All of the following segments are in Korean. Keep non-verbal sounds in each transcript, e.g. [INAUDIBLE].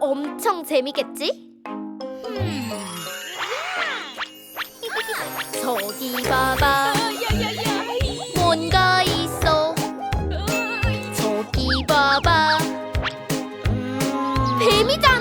엄청 재미겠지? 음. 저기 봐봐. 뭔가 있어. 저기 봐봐. 음. 뱀이잖아.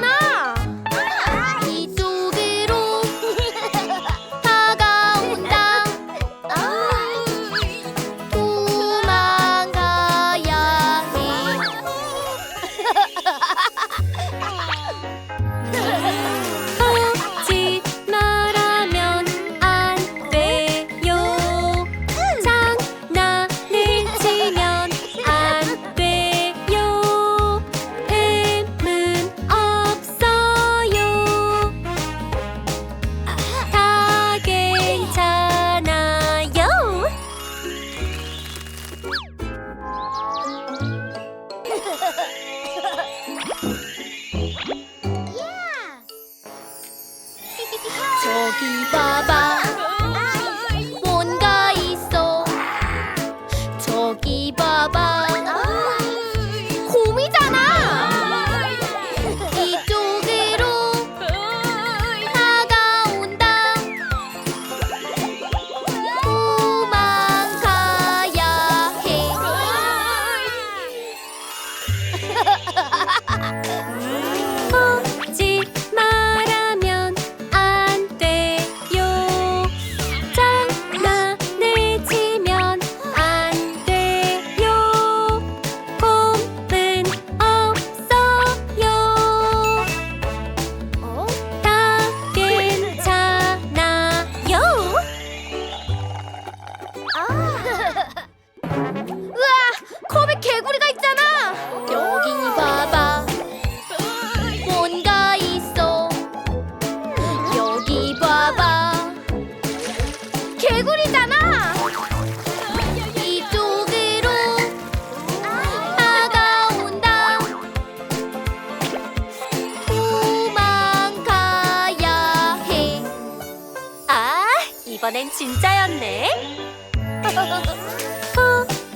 Yeah. [LAUGHS] 이번엔 진짜였네. [LAUGHS]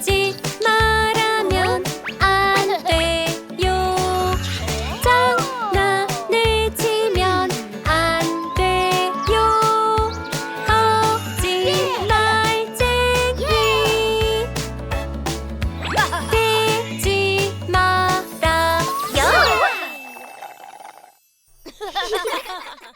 거짓말하면 안 돼요. 장난을 치면 안 돼요. 거짓말쟁이 되지 말아요. [LAUGHS]